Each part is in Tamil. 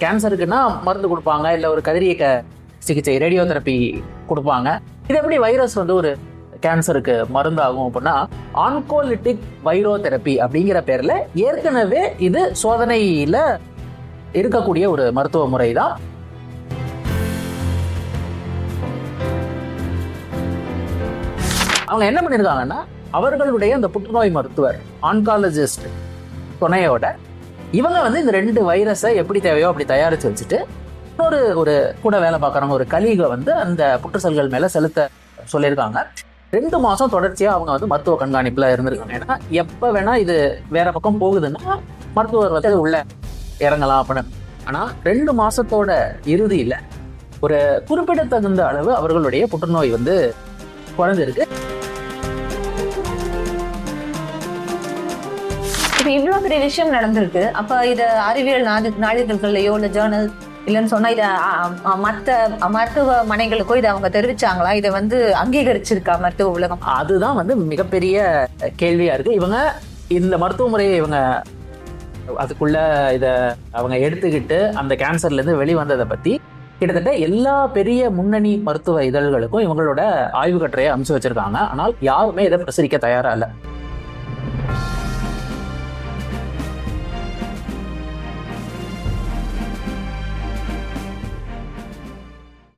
கேன்சருக்குன்னா மருந்து கொடுப்பாங்க இல்லை ஒரு கதிரியக்க சிகிச்சை ரேடியோ தெரப்பி கொடுப்பாங்க. இது எப்படி வைரஸ் வந்து ஒரு கேன்சருக்கு மருந்தாகும் அப்படின்னா ஆன்கோலிட்டிக் வைரோ தெரப்பி அப்படிங்கிற பேரில் ஏற்கனவே இது சோதனையில் இருக்கக்கூடிய ஒரு மருத்துவ முறை தான் அவங்க என்ன பண்ணியிருக்காங்கன்னா அவர்களுடைய அந்த புற்றுநோய் மருத்துவர் ஆன்காலஜிஸ்ட் துணையோட இவங்க வந்து இந்த ரெண்டு வைரஸை எப்படி தேவையோ அப்படி தயாரித்து வச்சுட்டு இன்னொரு ஒரு கூட வேலை பார்க்குறவங்க ஒரு கலீகை வந்து அந்த புற்று செல்கள் மேலே செலுத்த சொல்லியிருக்காங்க. ரெண்டு மாதம் தொடர்ச்சியாக அவங்க வந்து மருத்துவ கண்காணிப்பில் இருந்திருக்காங்க. ஏன்னா எப்போ வேணால் இது வேற பக்கம் போகுதுன்னா மருத்துவர் வந்து உள்ள இறங்கலாம் அப்படின்னு. ஆனால் ரெண்டு மாதத்தோட இறுதியில் ஒரு குறிப்பிடத்தகுந்த அளவு அவர்களுடைய புற்றுநோய் வந்து குறைஞ்சிருக்கு. இப்போ இவ்வளோ பெரிய விஷயம் நடந்திருக்கு. அப்போ இதை அறிவியல் நாதி- நாளிதழ்கள்லயோ இல்லை ஜேர்னல் இல்லைன்னு சொன்னா இதை மற்ற மருத்துவமனைகளுக்கோ இதை அவங்க தெரிவிச்சாங்களா? இதை வந்து அங்கீகரிச்சிருக்கா மருத்துவ உலகம்? அதுதான் வந்து மிகப்பெரிய கேள்வியா இருக்கு. இவங்க இந்த மருத்துவ முறையை இவங்க அதுக்குள்ள இதை அவங்க எடுத்துக்கிட்டு அந்த கேன்சர்ல இருந்து வெளிவந்ததை பத்தி கிட்டத்தட்ட எல்லா பெரிய முன்னணி மருத்துவ இதழ்களுக்கும் இவங்களோட ஆய்வு கட்டுரையை அனுப்பிச்சு வச்சிருக்காங்க. ஆனால் யாருமே இதை பிரசரிக்க தயாரா இல்லை.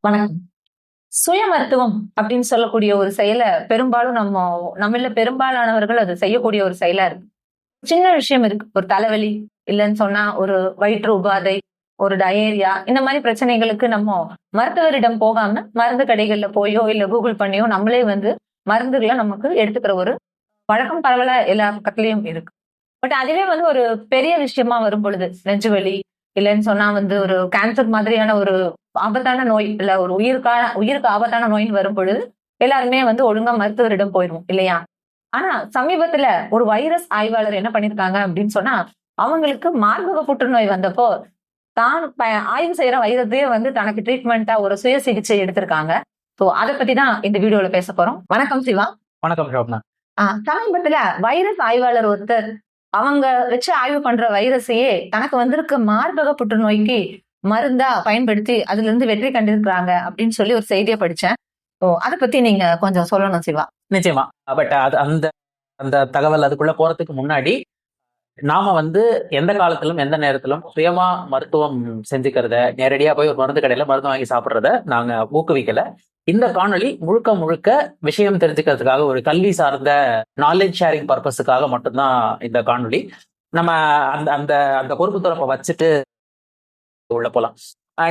வணக்கம். சுய மருத்துவம் அப்படின்னு சொல்லக்கூடிய ஒரு செயலை பெரும்பாலும் நம்ம நம்மள பெரும்பாலானவர்கள் அது செய்யக்கூடிய ஒரு செயலா இருக்கு. சின்ன விஷயம் இருக்கு. ஒரு தலைவலி இல்லைன்னு சொன்னா ஒரு வயிற்று உபாதை ஒரு டயேரியா இந்த மாதிரி பிரச்சனைகளுக்கு நம்ம மருத்துவரிடம் போகாம மருந்து கடைகள்ல போயோ இல்ல கூகுள் பண்ணியோ நம்மளே வந்து மருந்துகளை நமக்கு எடுத்துக்கிற ஒரு பழக்கம் பரவலா எல்லா பக்கத்துலயும் இருக்கு. பட் அதுவே வந்து ஒரு பெரிய விஷயமா வரும் பொழுது. நெஞ்சு வலி இல்லைன்னு சொன்னா வந்து ஒரு கேன்சர் மாதிரியான ஒரு ஆபத்தான நோய் இல்ல ஒரு உயிருக்கான உயிருக்கு ஆபத்தான நோயின்னு வரும் பொழுது எல்லாருமே வந்து ஒழுங்கா மருத்துவரிடம் போயிடும் இல்லையா? ஆனா சமீபத்துல ஒரு வைரஸ் ஆய்வாளர் என்ன பண்ணிருக்காங்க அப்படின்னு சொன்னா அவங்களுக்கு மார்பக புற்றுநோய் வந்தப்போ தான் ஆய்வு செய்யற வைரத்தையே வந்து தனக்கு ட்ரீட்மெண்டா ஒரு சுய சிகிச்சை எடுத்திருக்காங்க. சோ அதை பத்தி தான் இந்த வீடியோல பேச போறோம். வணக்கம் சிவா. வணக்கம் ஆஹ் சமீபத்துல வைரஸ் ஆய்வாளர் ஒருத்தர் அவங்க வச்சு ஆய்வு பண்ற வைரஸையே தனக்கு வந்திருக்க மார்பக புற்றுநோய்க்கு மருந்தா பயன்படுத்தி அதுல இருந்து வெற்றி கண்டிருக்கிறாங்க அப்படின்னு சொல்லி ஒரு செய்தியை படிச்சேன். ஓ அதை பத்தி நீங்க கொஞ்சம் சொல்லணும் சிவா. நிச்சயமா. பட் அது அந்த அந்த தகவல் அதுக்குள்ள போறதுக்கு முன்னாடி நாம வந்து எந்த காலத்திலும் எந்த நேரத்திலும் சுயமா மருத்துவம் செஞ்சுக்கிறத நேரடியா போய் ஒரு மருந்து கடையில மருந்து வாங்கி சாப்பிட்றத நாங்க ஊக்குவிக்கல. இந்த காணொலி முழுக்க முழுக்க விஷயம் தெரிஞ்சுக்கிறதுக்காக ஒரு கல்வி சார்ந்த நாலேஜ் ஷேரிங் பர்பஸுக்காக மட்டும்தான் இந்த காணொளி. நம்ம அந்த அந்த அந்த பொறுப்பு துறப்பை வச்சுட்டு உள்ள போலாம்.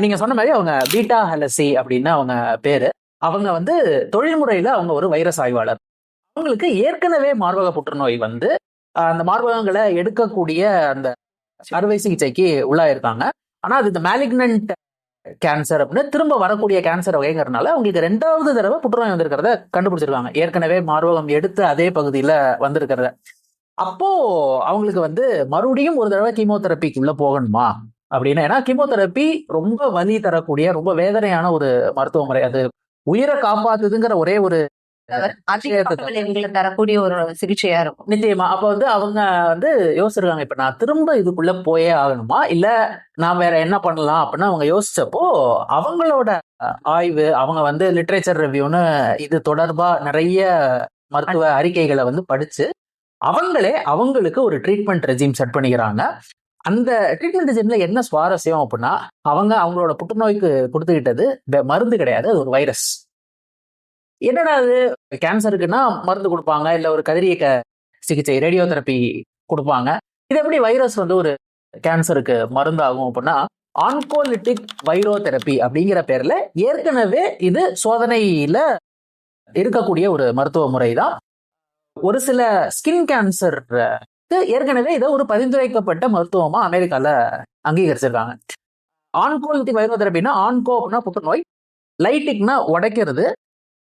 நீங்க சொன்ன மாதிரி அவங்க பீட்டா ஹலசி அப்படின்னு அவங்க பேரு. அவங்க வந்து தொழில்முறையில அவங்க ஒரு வைரஸ் ஆய்வாளர். அவங்களுக்கு ஏற்கனவே மார்பக புற்றுநோய் வந்து அந்த மார்பகங்களை எடுக்கக்கூடிய அந்த அறுவை சிகிச்சைக்கு உள்ளாயிருக்காங்க. ஆனா அது இந்த மேலிக்னன்ட் கேன்சர் அப்படின்னு திரும்ப வரக்கூடிய கேன்சர் வகைங்கிறதுனால அவங்களுக்கு ரெண்டாவது தடவை புற்றுநோய் வந்திருக்கிறத கண்டுபிடிச்சிருக்காங்க. ஏற்கனவே மார்பகம் எடுத்து அதே பகுதியில் வந்திருக்கிறத. அப்போ அவங்களுக்கு வந்து மறுபடியும் ஒரு தடவை கீமோதெரப்பிக்குள்ள போகணுமா? அப்படின்னு ஏன்னா கீமோதெரப்பி ரொம்ப வலி தரக்கூடிய ரொம்ப வேதனையான ஒரு மருத்துவ முறை அது உயிரை காப்பாத்துதுங்கிற ஒரே ஒரு தரக்கூடிய ஒரு சிகிச்சையா இருக்கும். நிச்சயமா. அப்ப வந்து அவங்க வந்து யோசிச்சிருக்காங்க இப்ப நான் திரும்ப இதுக்குள்ள போயே ஆகணுமா? இல்ல நான் வேற என்ன பண்ணலாம் அப்படின்னு அவங்க யோசிச்சப்போ அவங்களோட ஆய்வு அவங்க வந்து லிட்ரேச்சர் ரிவ்யூன்னு இது தொடர்பா நிறைய மருத்துவ அறிக்கைகளை வந்து படிச்சு அவங்களே அவங்களுக்கு ஒரு ட்ரீட்மெண்ட் ரெஜிம் செட் பண்ணிக்கிறாங்க. அந்த ட்ரீட்மெண்ட் ரெஜிம்ல என்ன சுவாரஸ்யம் அப்படின்னா அவங்க அவங்களோட புற்றுநோய்க்கு கொடுத்துக்கிட்டது மருந்து கிடையாது அது ஒரு வைரஸ் என்னடா அது கேன்சருக்குன்னா மருந்து கொடுப்பாங்க. இல்ல ஒரு கதிரியக்க சிகிச்சை ரேடியோ தெரப்பி கொடுப்பாங்க. இது எப்படி வைரஸ் வந்து ஒரு கேன்சருக்கு மருந்தாகும் அப்படின்னா ஆன்கோலிட்டிக் வைரோ தெரப்பி அப்படிங்கிற பேர்ல ஏற்கனவே இது சோதனையில இருக்கக்கூடிய ஒரு மருத்துவ முறை தான் ஒரு சில ஸ்கின் கேன்சர் ஏற்கனவே இதை ஒரு பரிந்துரைக்கப்பட்ட மருத்துவமா அமெரிக்கால அங்கீகரிச்சிருக்காங்க. ஆன்கோலிட்டிக் வைரோ தெரப்பின்னா ஆன்கோ அப்படின்னா புற்றுநோய் லைட்டிக்னா உடைக்கிறது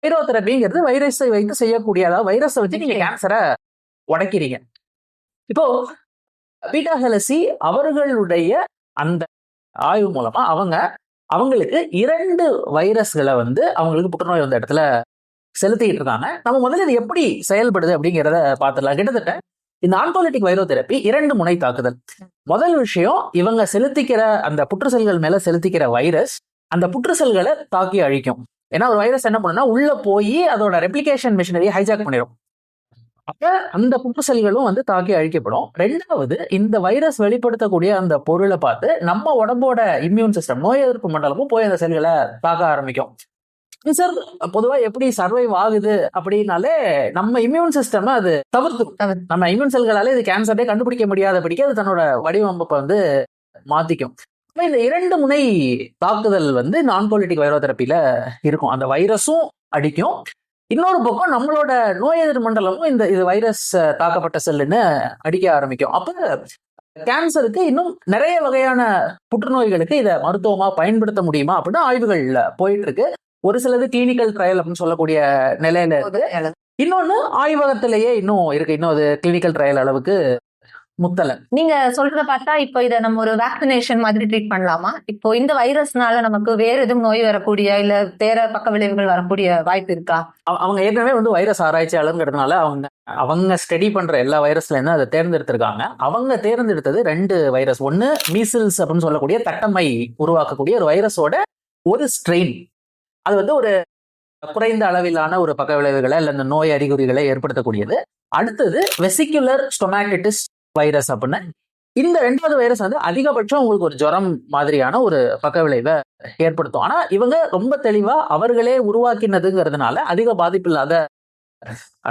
வைரோ தெரப்பிங்கிறது வைரஸை வைத்து செய்யக்கூடிய அதாவது வைரஸை வச்சு நீங்க கேன்சரை உடைக்கிறீங்க. இப்போ பீட்டா ஹெலசி அவர்களுடைய அந்த ஆய்வு மூலமா அவங்க அவங்களுக்கு இரண்டு வைரஸ்களை வந்து அவங்களுக்கு புற்றுநோய் வந்த இடத்துல செலுத்திட்டு இருக்காங்க. நம்ம முதல்ல இது எப்படி செயல்படுது அப்படிங்கிறத பார்த்துடலாம். கிட்டத்தட்ட இந்த ஆன்கோலிட்டிக் வைரோ தெரப்பி இரண்டு முனை தாக்குதல். முதல் விஷயம் இவங்க செலுத்திக்கிற அந்த புற்று செல்கள் மேல செலுத்திக்கிற வைரஸ் அந்த புற்று செல்களை தாக்கி அழிக்கும். ஏன்னா ஒரு வைரஸ் என்ன பண்ணுன்னா உள்ள போய் அதோட ரெப்ளிகேஷன் மிஷினரியை ஹைஜாக் பண்ணிடும் அப்ப அந்த புற்று செல்களும் வந்து தாக்கி அழிக்கப்படும். ரெண்டாவது இந்த வைரஸ் வெளிப்படுத்தக்கூடிய அந்த பொருளை பார்த்து நம்ம உடம்போட இம்யூன் சிஸ்டம் நோய் எதிர்ப்பு மண்டலமும் போய் அந்த செல்களை தாக்க ஆரம்பிக்கும். சார் பொதுவா எப்படி சர்வைவ் ஆகுது அப்படின்னாலே நம்ம இம்யூன் சிஸ்டம் அது தவிர்த்து. நம்ம இம்யூன் செல்களால இது கேன்சரே கண்டுபிடிக்க முடியாதபடிக்கு அது தன்னோட வடிவமைப்பை வந்து மாத்திக்கும். இந்த இரண்டு முனை தாக்குதல் வந்து நான்கோலிட்டிக் வைரோதெரப்பில இருக்கும். அந்த வைரஸும் அடிக்கும். இன்னொரு பக்கம் நம்மளோட நோய் எதிர் மண்டலமும் இந்த இது வைரஸ் தாக்கப்பட்ட செல்லுன்னு அடிக்க ஆரம்பிக்கும். அப்ப கேன்சருக்கு இன்னும் நிறைய வகையான புற்றுநோய்களுக்கு இதை மருத்துவமா பயன்படுத்த முடியுமா அப்படின்னு ஆய்வுகள்ல போயிட்டு இருக்கு ஒரு சிலது கிளினிக்கல் ட்ரையல் அப்படின்னு சொல்லக்கூடிய நிலையில இருக்கு. இன்னொன்னு ஆய்வகத்திலேயே இன்னும் இருக்கு. இன்னும் அது கிளினிக்கல் ட்ரையல் அளவுக்கு முத்தல நீங்க சொல்றத பார்த்தா இப்போ இத நம்ம ஒரு வேக்சினேஷன் மாதிரி ட்ரீட் பண்ணலாமா? இப்போ இந்த வைரஸ்னால நமக்கு வேற எதுவும் நோய் வரக்கூடிய இல்ல வேற பக்க விளைவுகள் வரக்கூடிய வாய்ப்பு இருக்கா? அவ- அவங்க ஏற்கனவே வந்து வைரஸ் ஆராய்ச்சியாளருங்கிறதுனால அவங்க அவங்க ஸ்டடி பண்ற எல்லா வைரஸ்ல இருந்து அதை தேர்ந்தெடுத்திருக்காங்க. அவங்க தேர்ந்தெடுத்தது ரெண்டு வைரஸ் ஒன்னு மீசில்ஸ் அப்படின்னு சொல்லக்கூடிய தட்டமை உருவாக்கக்கூடிய ஒரு வைரஸோட ஒரு ஸ்ட்ரெயின் அது வந்து ஒரு குறைந்த அளவிலான ஒரு பக்க விளைவுகளை அல்ல இந்த நோய் அறிகுறிகளை ஏற்படுத்தக்கூடியது. அடுத்தது வெசிகுலர் ஸ்டொமாட்டிட்டிஸ் வைரஸ் அப்படின்னு இந்த ரெண்டாவது வைரஸ் வந்து அதிகபட்சம் உங்களுக்கு ஒரு ஜுரம் மாதிரியான ஒரு பக்க விளைவை ஏற்படுத்தும். ஆனா இவங்க ரொம்ப தெளிவா அவர்களே உருவாக்கினதுங்கிறதுனால அதிக பாதிப்பு இல்லாத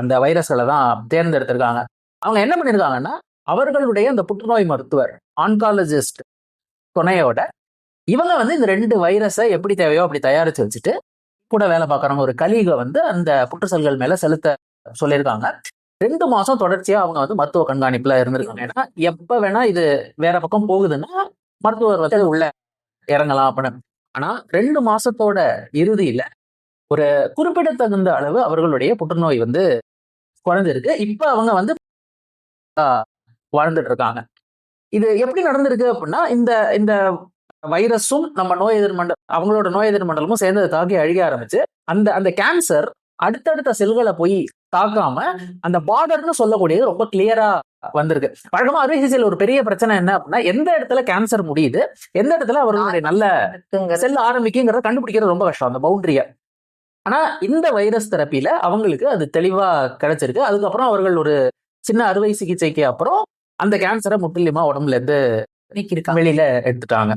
அந்த வைரஸ்களை தான் தேர்ந்தெடுத்திருக்காங்க. அவங்க என்ன பண்ணியிருக்காங்கன்னா அவர்களுடைய அந்த புற்றுநோய் மருத்துவர் ஆன்காலஜிஸ்ட் துணையோட இவங்க வந்து இந்த ரெண்டு வைரஸை எப்படி தேவையோ அப்படி தயாரித்து வச்சுட்டு கூட வேலை பார்க்குறவங்க ஒரு கலீகை வந்து அந்த புற்று செல்கள் செலுத்த சொல்லியிருக்காங்க. ரெண்டு மாசம் தொடர்ச்சியா அவங்க வந்து மருத்துவ கண்காணிப்புல இருந்திருக்காங்க. ஏன்னா எப்ப வேணா இது வேற பக்கம் போகுதுன்னா மருத்துவர் வந்து உள்ள இறங்கலாம் அப்படின்னு. ஆனா ரெண்டு மாசத்தோட இறுதியில ஒரு குறிப்பிடத்தகுந்த அளவு அவர்களுடைய புற்றுநோய் வந்து குறைஞ்சிருக்கு. இப்ப அவங்க வந்து வாழ்ந்துட்டு இருக்காங்க இது எப்படி நடந்திருக்கு அப்படின்னா இந்த இந்த வைரஸும் நம்ம நோய் எதிர்மண்டல் அவங்களோட நோய் எதிர்மண்டலமும் சேர்ந்து அதை தாக்கி அழிக்க ஆரம்பிச்சு அந்த அந்த கேன்சர் அடுத்தடுத்த செல்களை போய் தாக்காம அந்த பார்டர்னு சொல்லக்கூடியது ரொம்ப கிளியரா வந்திருக்கு. வழக்கமா அறுவை சிகிச்சையில் ஒரு பெரிய பிரச்சனை என்ன அப்படின்னா எந்த இடத்துல கேன்சர் முடியுது எந்த இடத்துல அவர்களுடைய நல்ல. செல் ஆரம்பிக்குங்கிறத கண்டுபிடிக்கிறது ரொம்ப கஷ்டம் அந்த பவுண்டரிய ஆனா இந்த வைரஸ் தெரப்பியில அவங்களுக்கு அது தெளிவா கிடைச்சிருக்கு. அதுக்கப்புறம் அவர்கள் ஒரு சின்ன அறுவை சிகிச்சைக்கு அப்புறம் அந்த கேன்சரை முற்றிலுமா உடம்புல இருந்து வெளியில எடுத்துட்டாங்க.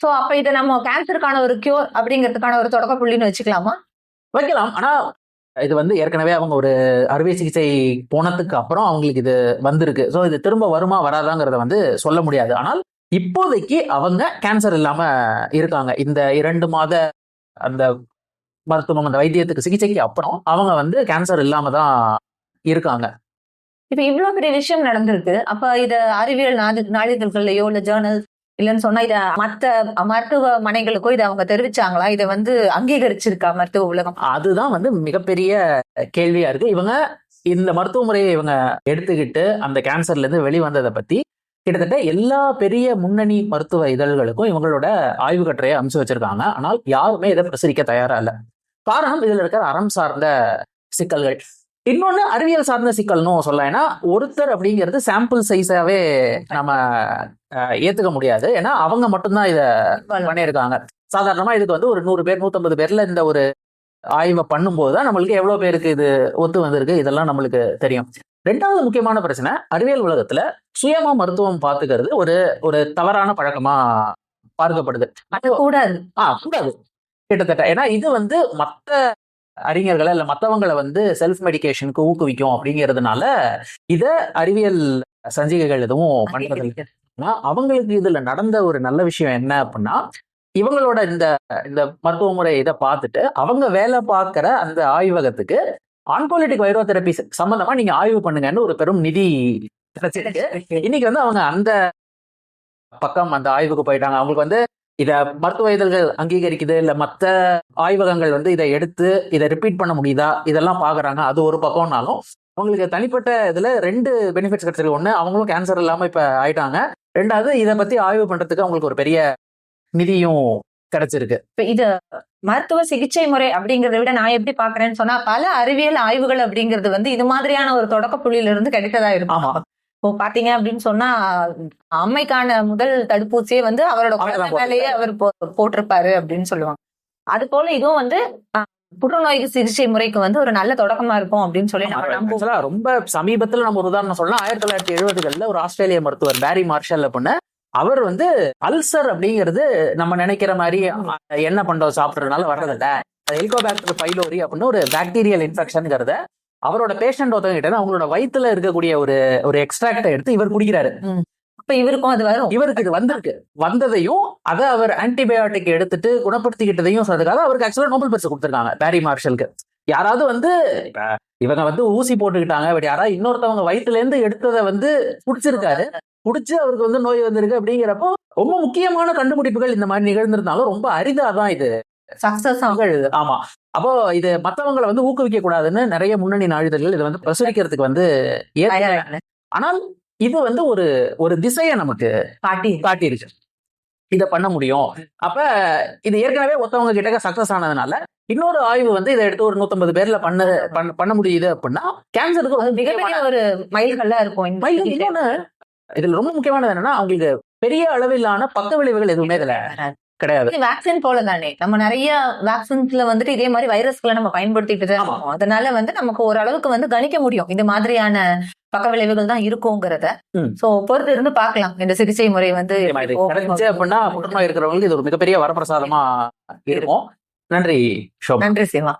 சோ அப்ப இத நம்ம கேன்சருக்கான ஒரு கியூர் அப்படிங்கிறதுக்கான ஒரு தொடக்க புள்ளின்னு வச்சுக்கலாமா? வைக்கலாம். ஆனா இது வந்து ஏற்கனவே அவங்க ஒரு அறுவை சிகிச்சை போனதுக்கு அப்புறம் அவங்களுக்கு இது வந்திருக்கு. ஸோ இது திரும்ப வருமா வராதாங்கிறத வந்து சொல்ல முடியாது. ஆனால் இப்போதைக்கு அவங்க கேன்சர் இல்லாம இருக்காங்க. இந்த இரண்டு மாத அந்த மருத்துவம் அந்த வைத்தியத்துக்கு சிகிச்சைக்கு அப்புறம் அவங்க வந்து கேன்சர் இல்லாம தான் இருக்காங்க. இப்ப இவ்வளவு பெரிய விஷயம் நடந்திருக்கு. அப்ப இத அறிவியல் நாதி- நாளிதழ்கள்லயோ இல்ல ஜேர்னல் இல்லைன்னு சொன்னா இத மத்த மருத்துவமனைகளுக்கோ இதை அவங்க தெரிவிச்சாங்களா? இதை வந்து அங்கீகரிச்சிருக்கா மருத்துவ உலகம்? அதுதான் வந்து மிகப்பெரிய கேள்வியா இருக்கு. இவங்க இந்த மருத்துவ முறையை இவங்க எடுத்துக்கிட்டு அந்த கேன்சர்ல இருந்து வெளிவந்ததை பத்தி கிட்டத்தட்ட எல்லா பெரிய முன்னணி மருத்துவ இதழ்களுக்கும் இவங்களோட ஆய்வு கட்டுரையை அனுப்பிச்சு வச்சிருக்காங்க. ஆனால் யாருமே இதை பிரசரிக்க தயாரா இல்லை. காரணம் இதுல இருக்கிற அறம் சார்ந்த சிக்கல்கள். இன்னொன்னு அறிவியல் சார்ந்த சிக்கல்னு சொல்லலாம் ஏன்னா ஒருத்தர் அப்படிங்கிறது சாம்பிள் சைஸாவே நம்ம ஏத்துக்க முடியாது. ஏன்னா அவங்க மட்டும்தான் இதை பண்ணியிருக்காங்க. சாதாரணமா இதுக்கு வந்து ஒரு நூறு பேர் நூத்தம்பது பேர்ல இந்த ஒரு ஆய்வை பண்ணும்போது தான் நம்மளுக்கு எவ்வளவு பேருக்கு இது ஒத்து வந்திருக்கு இதெல்லாம் நம்மளுக்கு தெரியும். ரெண்டாவது முக்கியமான பிரச்சனை அறிவியல் உலகத்துல சுயமா மருத்துவம் பார்த்துக்கிறது ஒரு ஒரு தவறான பழக்கமா பார்க்கப்படுது. அது கூடாது. ஆ கூடாது. கிட்டத்தட்ட. ஏன்னா இது வந்து மத்த அறிஞர்களை இல்ல மத்தவங்களை வந்து செல்ஃப் மெடிகேஷனுக்கு ஊக்குவிக்கும் அப்படிங்கிறதுனால இத அறிவியல் சஞ்சிகைகள் எதுவும். ஆனா அவங்களுக்கு இதுல நடந்த ஒரு நல்ல விஷயம் என்ன அப்படின்னா இவங்களோட இந்த இந்த மருத்துவ முறை இதை பார்த்துட்டு அவங்க வேலை பார்க்கிற அந்த ஆய்வகத்துக்கு ஆன்கோலிட்டிக் வைரோதெரப்பி சம்பந்தமா நீங்க ஆய்வு பண்ணுங்கன்னு ஒரு பெரும் நிதி கிடைச்சிருக்கு. இன்னைக்கு வந்து அவங்க அந்த பக்கம் அந்த ஆய்வுக்கு போயிட்டாங்க. அவங்களுக்கு வந்து இத மருத்துவ இதழ்கள் அங்கீகரிக்குது இல்ல மத்த ஆய்வகங்கள் வந்து இதை எடுத்து இதை ரிப்பீட் பண்ண முடியுதா? இதெல்லாம் பாக்குறாங்க. அது ஒரு பக்கம்னாலும் அவங்களுக்கு தனிப்பட்ட இதுல ரெண்டு பெனிஃபிட்ஸ் கிடைச்சிருக்கு. ஒண்ணு அவங்களும் கேன்சர் இல்லாம இப்ப ஆயிட்டாங்க. ரெண்டாவது இதை பத்தி ஆய்வு பண்றதுக்கு அவங்களுக்கு ஒரு பெரிய நிதியும் கிடைச்சிருக்கு. இப்ப இது மருத்துவ சிகிச்சை முறை அப்படிங்கறத விட நான் எப்படி பாக்குறேன்னு சொன்னா பல அறிவியல் ஆய்வுகள் அப்படிங்கிறது வந்து இது மாதிரியான ஒரு தொடக்க புள்ளியில இருந்து கிடைத்ததா இருக்கும். இப்போ பாத்தீங்க அப்படின்னு சொன்னா அம்மைக்கான முதல் தடுப்பூசியே வந்து அவரோட குழந்தை மேலேயே அவர் போட்டிருப்பாரு அப்படின்னு சொல்லுவாங்க. அது போல இதுவும் வந்து புற்றுநோய்க்கு சிகிச்சை முறைக்கு வந்து ஒரு நல்ல தொடக்கமா இருக்கும் அப்படின்னு சொல்லி ரொம்ப சமீபத்துல நம்ம ஒரு உதாரணம் சொல்லலாம். ஆயிரத்தி தொள்ளாயிரத்தி எழுபதுகள்ல ஒரு ஆஸ்திரேலிய மருத்துவர் பேரி மார்ஷல் அப்படின்னு அவர் வந்து அல்சர் அப்படிங்கிறது நம்ம நினைக்கிற மாதிரி எண்ணெய் பண்டம் சாப்பிட்றதுனால வர்றதில்ல. ஹெலிகோபாக்டர் பைலோரி அப்படின்னு ஒரு பாக்டீரியல் இன்ஃபெக்ஷன்ங்கிறத அவரோட பேஷண்ட் ஒருத்தவங்க கிட்ட அவங்களோட வயித்துல இருக்கக்கூடிய ஒரு ஒரு எக்ஸ்ட்ராக்டை எடுத்து இவர் குடிக்கிறாரு. அப்ப இவருக்கும் அது வரும். இவருக்கு இது வந்திருக்கு. வந்ததையும் அதை அவர் ஆன்டிபயோட்டிக் எடுத்துட்டு குணப்படுத்திக்கிட்டதையும் சொல்றதுக்காக அவருக்கு ஆக்சுவலா நோபல் பரிசு கொடுத்திருக்காங்க பேரி மார்ஷலுக்கு யாராவது வந்து இப்ப இவங்க வந்து ஊசி போட்டுக்கிட்டாங்க பட் யாராவது இன்னொருத்தவங்க வயித்துல இருந்து எடுத்ததை வந்து குடிச்சிருக்காரு. குடிச்சு அவருக்கு வந்து நோய் வந்திருக்கு அப்படிங்கிறப்போ ரொம்ப முக்கியமான கண்டுபிடிப்புகள் இந்த மாதிரி நிகழ்ந்திருந்தாலும் ரொம்ப அரிதாதான் இது. சக்சஸ் நிகழுது ஆமா. அப்போ இது மத்தவங்களை வந்து ஊக்குவிக்க கூடாதுன்னு நிறைய முன்னணி நாளிதழ்கள் இதை வந்து பிரசுரிக்கிறதுக்கு வந்து ஆனால் இது வந்து ஒரு ஒரு திசையை நமக்கு பாட்டி காட்டிருச்சு இதை பண்ண முடியும். அப்ப இது ஏற்கனவே ஒருத்தவங்க கிட்ட சக்சஸ் ஆனதுனால இன்னொரு ஆய்வு வந்து இதை எடுத்து ஒரு நூத்தம்பது பேர்ல பண்ண பண்ண- முடியுது அப்படின்னா கேன்சருக்கு மிகப்பெரிய ஒரு மைல்கல்லா இருக்கும். இன்னொன்னு இதுல ரொம்ப முக்கியமானது என்னன்னா அவங்களுக்கு பெரிய அளவிலான பக்க விளைவுகள் எதுவுமே இதுல கிடையாது. வேக்சின் போல தானே நம்ம நிறைய வேக்சின்ஸ்ல வந்துட்டு இதே மாதிரி வைரஸ்களை நம்ம பயன்படுத்திட்டு தான். இருக்கோம். அதனால வந்து நமக்கு ஓரளவுக்கு வந்து கணிக்க முடியும். இந்த மாதிரியான பக்க விளைவுகள் தான் இருக்குங்கிறத. சோ பொறுத்து இருந்து பார்க்கலாம். இந்த சிகிச்சை முறை வந்து அப்படின்னா புற்றுநோய் இருக்கிறவங்களுக்கு இது ஒரு மிகப்பெரிய வரப்பிரசாதமா இருக்கும். நன்றி நன்றி சிவா.